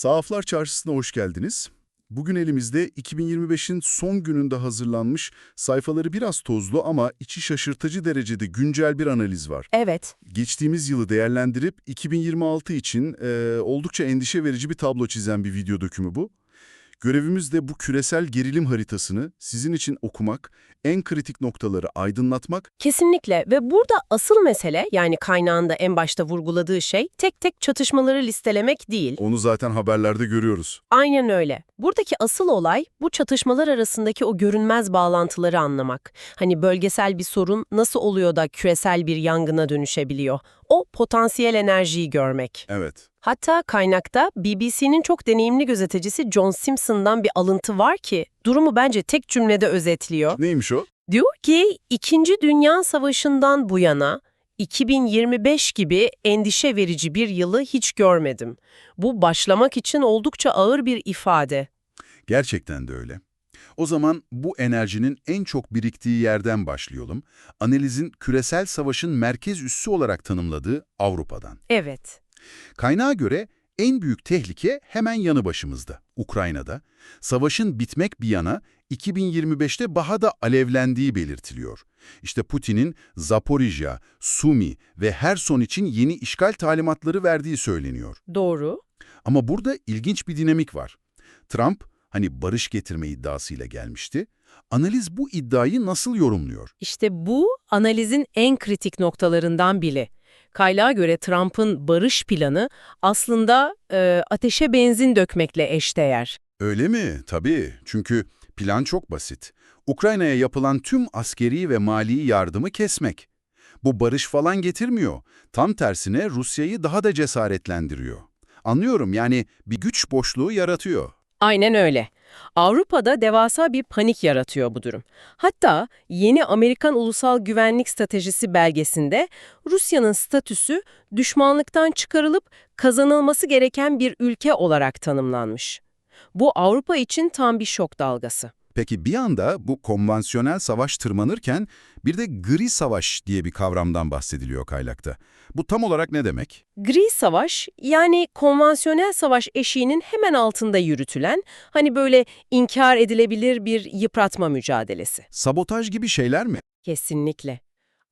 Sahaflar Çarşısı'na hoş geldiniz. Bugün elimizde 2025'in son gününde hazırlanmış, sayfaları biraz tozlu ama içi şaşırtıcı derecede güncel bir analiz var. Evet, Geçtiğimiz yılı değerlendirip 2026 için eee, oldukça endişe verici bir tablo çizen bir video dökümü bu. Görevimiz de bu küresel gerilim haritasını sizin için okumak, en kritik noktaları aydınlatmak kesinlikle ve burada asıl mesele yani kaynağında en başta vurguladığı şey tek tek çatışmaları listelemek değil. Onu zaten haberlerde görüyoruz. Aynen öyle. Buradaki asıl olay bu çatışmalar arasındaki o görünmez bağlantıları anlamak. Hani bölgesel bir sorun nasıl oluyor da küresel bir yangına dönüşebiliyor? O potansiyel enerjiyi görmek. Evet. Hatta kaynakta BBC'nin çok deneyimli gözeticisi John Simpson'dan bir alıntı var ki durumu bence tek cümlede özetliyor. Neymiş o? Diyor ki, İkinci Dünya Savaşı'ndan bu yana 2025 gibi endişe verici bir yılı hiç görmedim. Bu başlamak için oldukça ağır bir ifade. Gerçekten de öyle. O zaman bu enerjinin en çok biriktiği yerden başlayalım. Analizin küresel savaşın merkez üssü olarak tanımladığı Avrupa'dan. Evet, Kaynağa göre en büyük tehlike hemen yanı başımızda, Ukrayna'da. Savaşın bitmek bir yana 2025'te daha da alevlendiği belirtiliyor. İşte Putin'in Zaporijya, Sumi ve Herson için yeni işgal talimatları verdiği söyleniyor. doğru. Ama burada ilginç bir dinamik var. Trump hani barış getirme iddiasıyla gelmişti. Analiz bu iddiayı nasıl yorumluyor? İşte bu analizin en kritik noktalarından biri. Kaynağa göre Trump'ın barış planı aslında e, ateşe benzin dökmekle eşdeğer. Öyle mi? Tabii. Çünkü plan çok basit. Ukrayna'ya yapılan tüm askeri ve mali yardımı kesmek. Bu barış falan getirmiyor. Tam tersine Rusya'yı daha da cesaretlendiriyor. Anlıyorum yani bir güç boşluğu yaratıyor. Aynen öyle. Avrupa'da devasa bir panik yaratıyor bu durum. Hatta yeni Amerikan Ulusal Güvenlik Stratejisi belgesinde Rusya'nın statüsü düşmanlıktan çıkarılıp kazanılması gereken bir ülke olarak tanımlanmış. Bu Avrupa için tam bir şok dalgası. Peki bir anda bu konvansiyonel savaş tırmanırken bir de gri savaş diye bir kavramdan bahsediliyor kaynakta. Bu tam olarak ne demek? Gri savaş yani konvansiyonel savaş eşiğinin hemen altında yürütülen hani böyle inkar edilebilir bir yıpratma mücadelesi. Sabotaj gibi şeyler mi? Kesinlikle.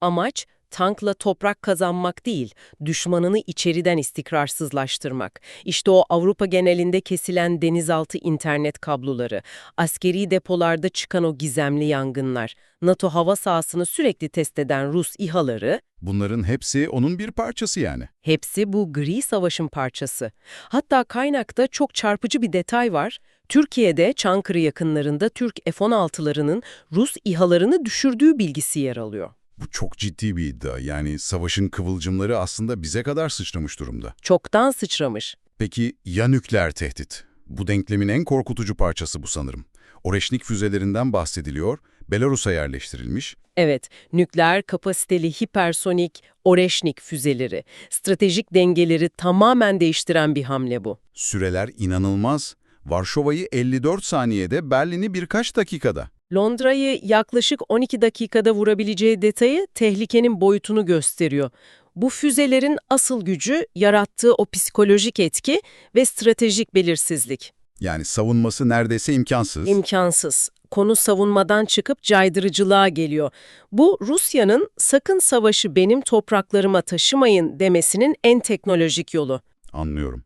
Amaç tankla toprak kazanmak değil, düşmanını içeriden istikrarsızlaştırmak. İşte o Avrupa genelinde kesilen denizaltı internet kabloları, askeri depolarda çıkan o gizemli yangınlar, NATO hava sahasını sürekli test eden Rus İHA'ları, Bunların hepsi onun bir parçası yani. Hepsi bu gri savaşın parçası. Hatta kaynakta çok çarpıcı bir detay var. Türkiye'de Çankırı yakınlarında Türk F-16'larının Rus İHA'larını düşürdüğü bilgisi yer alıyor. Bu çok ciddi bir iddia. Yani savaşın kıvılcımları aslında bize kadar sıçramış durumda. Çoktan sıçramış. Peki ya nükleer tehdit? Bu denklemin en korkutucu parçası bu sanırım. Oreşnik füzelerinden bahsediliyor, Belarus'a yerleştirilmiş. Evet, nükleer kapasiteli hipersonik Oreşnik füzeleri, stratejik dengeleri tamamen değiştiren bir hamle bu. Süreler inanılmaz. Varşova'yı 54 saniyede, Berlin'i birkaç dakikada. Londra'yı yaklaşık 12 dakikada vurabileceği detayı tehlikenin boyutunu gösteriyor. Bu füzelerin asıl gücü yarattığı o psikolojik etki ve stratejik belirsizlik. Yani savunması neredeyse imkansız. İmkansız. Konu savunmadan çıkıp caydırıcılığa geliyor. Bu Rusya'nın sakın savaşı benim topraklarıma taşımayın demesinin en teknolojik yolu. Anlıyorum.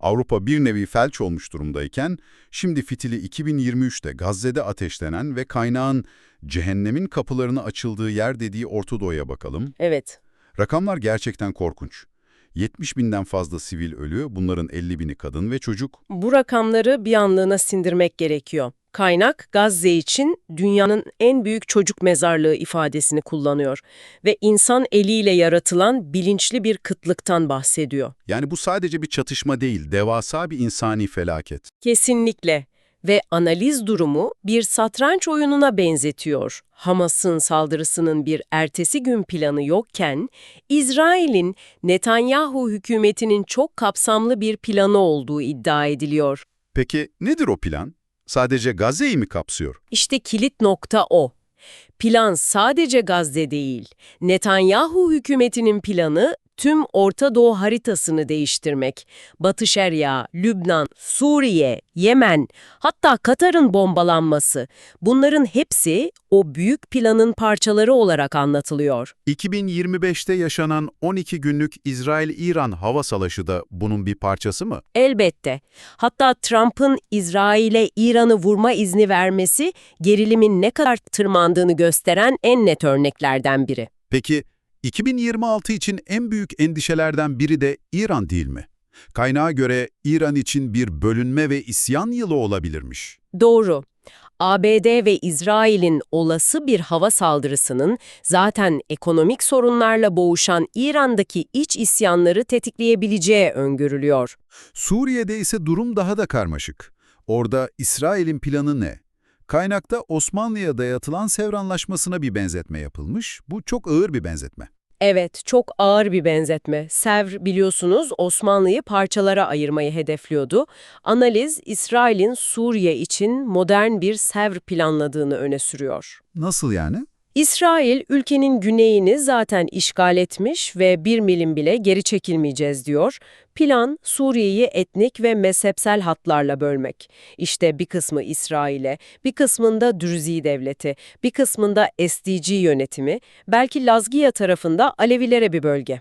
Avrupa bir nevi felç olmuş durumdayken, şimdi fitili 2023'te Gazze'de ateşlenen ve kaynağın cehennemin kapılarını açıldığı yer dediği Orta Doğu'ya bakalım. Evet, Rakamlar gerçekten korkunç. 70 binden fazla sivil ölü, bunların 50 bini kadın ve çocuk. bu rakamları bir anlığına sindirmek gerekiyor. Kaynak Gazze için dünyanın en büyük çocuk mezarlığı ifadesini kullanıyor ve insan eliyle yaratılan bilinçli bir kıtlıktan bahsediyor. Yani bu sadece bir çatışma değil, devasa bir insani felaket. Kesinlikle. Ve analiz durumu bir satranç oyununa benzetiyor. Hamas'ın saldırısının bir ertesi gün planı yokken, İsrail'in Netanyahu hükümetinin çok kapsamlı bir planı olduğu iddia ediliyor. Peki nedir o plan? Sadece Gazze'yi mi kapsıyor? İşte kilit nokta o. Plan sadece Gazze değil. Netanyahu hükümetinin planı tüm Orta Doğu haritasını değiştirmek, Batı Şeria, Lübnan, Suriye, Yemen, hatta Katar'ın bombalanması, bunların hepsi o büyük planın parçaları olarak anlatılıyor. 2025'te yaşanan 12 günlük İsrail-İran hava savaşı da bunun bir parçası mı? Elbette. Hatta Trump'ın İsrail'e İran'ı vurma izni vermesi gerilimin ne kadar tırmandığını gösteren en net örneklerden biri. Peki 2026 için en büyük endişelerden biri de İran değil mi? Kaynağa göre İran için bir bölünme ve isyan yılı olabilirmiş. Doğru. ABD ve İsrail'in olası bir hava saldırısının zaten ekonomik sorunlarla boğuşan İran'daki iç isyanları tetikleyebileceği öngörülüyor. Suriye'de ise durum daha da karmaşık. Orada İsrail'in planı ne? Kaynakta Osmanlı'ya dayatılan Sevr Anlaşması'na bir benzetme yapılmış. Bu çok ağır bir benzetme. Evet, çok ağır bir benzetme. Sevr biliyorsunuz Osmanlı'yı parçalara ayırmayı hedefliyordu. Analiz, İsrail'in Suriye için modern bir Sevr planladığını öne sürüyor. Nasıl yani? İsrail ülkenin güneyini zaten işgal etmiş ve bir milim bile geri çekilmeyeceğiz diyor. Plan Suriye'yi etnik ve mezhepsel hatlarla bölmek. İşte bir kısmı İsrail'e, bir kısmında Dürzi devleti, bir kısmında SDG yönetimi, belki Lazgiya tarafında Alevilere bir bölge.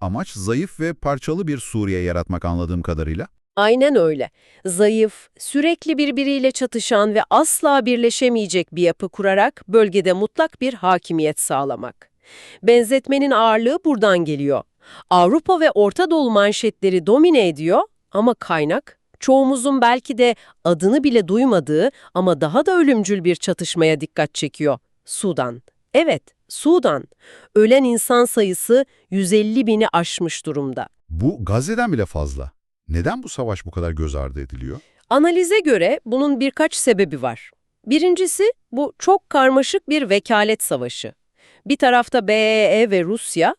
Amaç zayıf ve parçalı bir Suriye yaratmak anladığım kadarıyla. Aynen öyle. Zayıf, sürekli birbiriyle çatışan ve asla birleşemeyecek bir yapı kurarak bölgede mutlak bir hakimiyet sağlamak. Benzetmenin ağırlığı buradan geliyor. Avrupa ve Orta Doğu manşetleri domine ediyor ama kaynak, çoğumuzun belki de adını bile duymadığı ama daha da ölümcül bir çatışmaya dikkat çekiyor. Sudan. Evet, Sudan. Ölen insan sayısı 150 bini aşmış durumda. Bu Gazze'den bile fazla. Neden bu savaş bu kadar göz ardı ediliyor? Analize göre bunun birkaç sebebi var. Birincisi bu çok karmaşık bir vekalet savaşı. Bir tarafta BEE ve Rusya,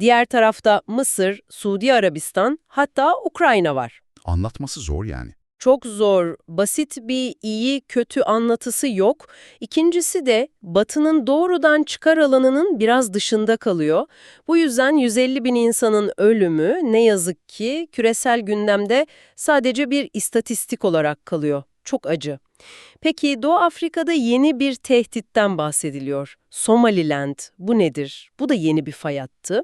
diğer tarafta Mısır, Suudi Arabistan hatta Ukrayna var. Anlatması zor yani. Çok zor, basit bir iyi kötü anlatısı yok. İkincisi de Batı'nın doğrudan çıkar alanının biraz dışında kalıyor. Bu yüzden 150 bin insanın ölümü ne yazık ki küresel gündemde sadece bir istatistik olarak kalıyor. Çok acı. Peki Doğu Afrika'da yeni bir tehditten bahsediliyor. Somaliland bu nedir? Bu da yeni bir fay hattı.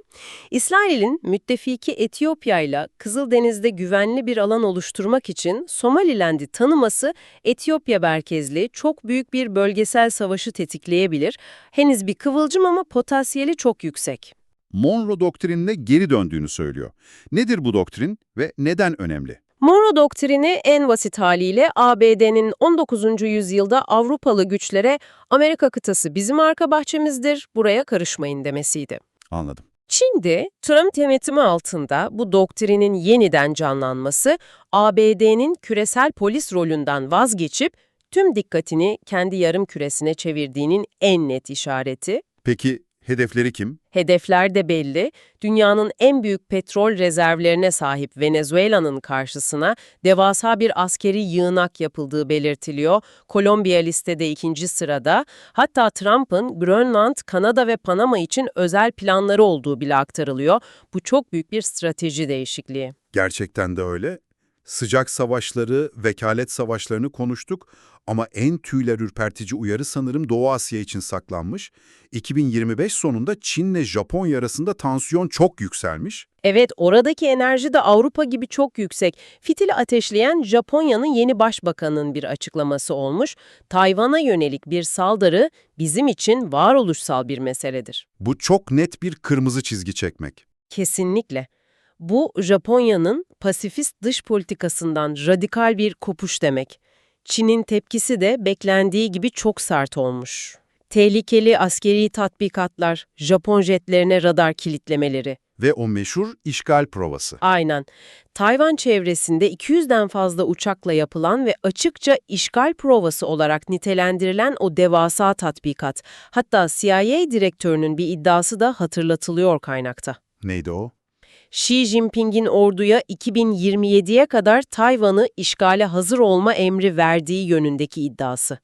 İsrail'in müttefiki Etiyopya ile Kızıldeniz'de güvenli bir alan oluşturmak için Somaliland'i tanıması Etiyopya merkezli çok büyük bir bölgesel savaşı tetikleyebilir. Henüz bir kıvılcım ama potansiyeli çok yüksek. Monroe doktrinine geri döndüğünü söylüyor. Nedir bu doktrin ve neden önemli? Monroe doktrini en basit haliyle ABD'nin 19. yüzyılda Avrupalı güçlere Amerika kıtası bizim arka bahçemizdir, buraya karışmayın demesiydi. Anladım. Şimdi Trump yönetimi altında bu doktrinin yeniden canlanması ABD'nin küresel polis rolünden vazgeçip tüm dikkatini kendi yarım küresine çevirdiğinin en net işareti. Peki hedefleri kim? Hedefler de belli. Dünyanın en büyük petrol rezervlerine sahip Venezuela'nın karşısına devasa bir askeri yığınak yapıldığı belirtiliyor. Kolombiya listede ikinci sırada. Hatta Trump'ın Grönland, Kanada ve Panama için özel planları olduğu bile aktarılıyor. Bu çok büyük bir strateji değişikliği. Gerçekten de öyle. Sıcak savaşları, vekalet savaşlarını konuştuk ama en tüyler ürpertici uyarı sanırım Doğu Asya için saklanmış. 2025 sonunda Çin'le Japonya arasında tansiyon çok yükselmiş. Evet, oradaki enerji de Avrupa gibi çok yüksek. Fitili ateşleyen Japonya'nın yeni başbakanının bir açıklaması olmuş. Tayvan'a yönelik bir saldırı bizim için varoluşsal bir meseledir. Bu çok net bir kırmızı çizgi çekmek. Kesinlikle. Bu Japonya'nın pasifist dış politikasından radikal bir kopuş demek. Çin'in tepkisi de beklendiği gibi çok sert olmuş. Tehlikeli askeri tatbikatlar, Japon jetlerine radar kilitlemeleri. Ve o meşhur işgal provası. Aynen. Tayvan çevresinde 200'den fazla uçakla yapılan ve açıkça işgal provası olarak nitelendirilen o devasa tatbikat. Hatta CIA direktörünün bir iddiası da hatırlatılıyor kaynakta. Neydi o? Xi Jinping'in orduya 2027'ye kadar Tayvan'ı işgale hazır olma emri verdiği yönündeki iddiası.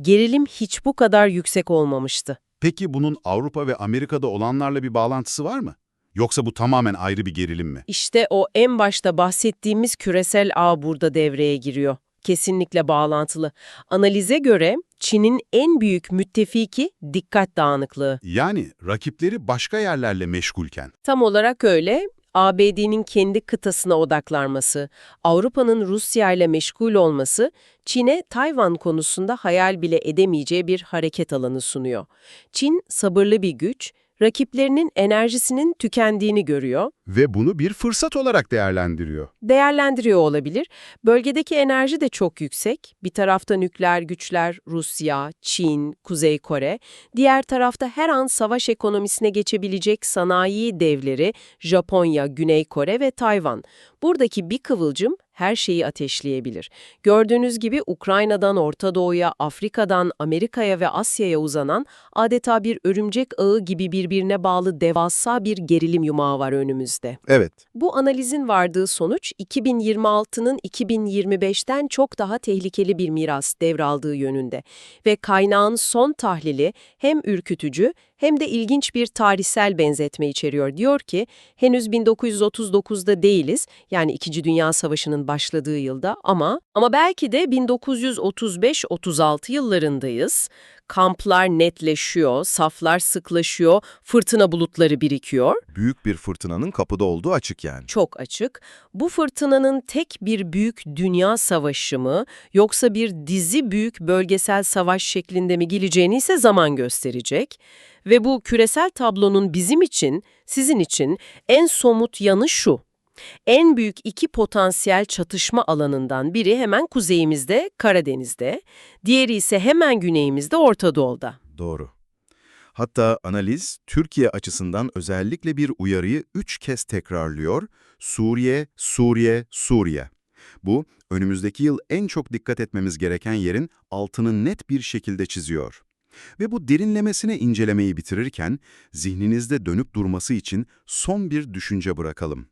Gerilim hiç bu kadar yüksek olmamıştı. Peki bunun Avrupa ve Amerika'da olanlarla bir bağlantısı var mı? Yoksa bu tamamen ayrı bir gerilim mi? İşte o en başta bahsettiğimiz küresel ağ burada devreye giriyor. Kesinlikle bağlantılı. Analize göre Çin'in en büyük müttefiki dikkat dağınıklığı. Yani rakipleri başka yerlerle meşgulken. Tam olarak öyle. ABD'nin kendi kıtasına odaklanması, Avrupa'nın Rusya ile meşgul olması, Çin'e Tayvan konusunda hayal bile edemeyeceği bir hareket alanı sunuyor. Çin sabırlı bir güç, rakiplerinin enerjisinin tükendiğini görüyor, Ve bunu bir fırsat olarak değerlendiriyor. değerlendiriyor olabilir. Bölgedeki enerji de çok yüksek. Bir tarafta nükleer güçler Rusya, Çin, Kuzey Kore. Diğer tarafta her an savaş ekonomisine geçebilecek sanayi devleri Japonya, Güney Kore ve Tayvan. Buradaki bir kıvılcım her şeyi ateşleyebilir. Gördüğünüz gibi Ukrayna'dan Orta Doğu'ya, Afrika'dan Amerika'ya ve Asya'ya uzanan adeta bir örümcek ağı gibi birbirine bağlı devasa bir gerilim yumağı var önümüzde. Evet. Bu analizin vardığı sonuç 2026'nın 2025'ten çok daha tehlikeli bir miras devraldığı yönünde ve kaynağın son tahlili hem ürkütücü hem de ilginç bir tarihsel benzetme içeriyor. Diyor ki henüz 1939'da değiliz yani 2. Dünya Savaşı'nın başladığı yılda ama ama belki de 1935-36 yıllarındayız. Kamplar netleşiyor, saflar sıklaşıyor, fırtına bulutları birikiyor. Büyük bir fırtınanın kapıda olduğu açık yani. Çok açık. Bu fırtınanın tek bir büyük dünya savaşı mı yoksa bir dizi büyük bölgesel savaş şeklinde mi geleceğini ise zaman gösterecek. Ve bu küresel tablonun bizim için, sizin için en somut yanı şu. En büyük iki potansiyel çatışma alanından biri hemen kuzeyimizde, Karadeniz'de, diğeri ise hemen güneyimizde, Orta Doğu'da. Doğru. Hatta analiz Türkiye açısından özellikle bir uyarıyı üç kez tekrarlıyor. Suriye, Suriye, Suriye. Bu önümüzdeki yıl en çok dikkat etmemiz gereken yerin altını net bir şekilde çiziyor. Ve bu derinlemesine incelemeyi bitirirken zihninizde dönüp durması için son bir düşünce bırakalım.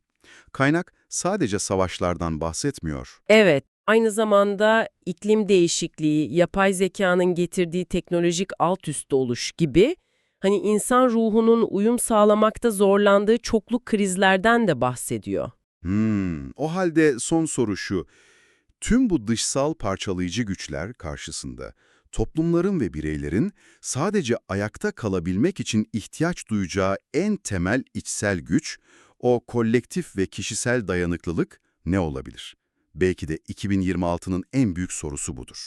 Kaynak sadece savaşlardan bahsetmiyor. Evet, aynı zamanda iklim değişikliği, yapay zekanın getirdiği teknolojik alt üst oluş gibi hani insan ruhunun uyum sağlamakta zorlandığı çoklu krizlerden de bahsediyor. Hmm, o halde son soru şu. Tüm bu dışsal parçalayıcı güçler karşısında toplumların ve bireylerin sadece ayakta kalabilmek için ihtiyaç duyacağı en temel içsel güç, o kolektif ve kişisel dayanıklılık ne olabilir? Belki de 2026'nın en büyük sorusu budur.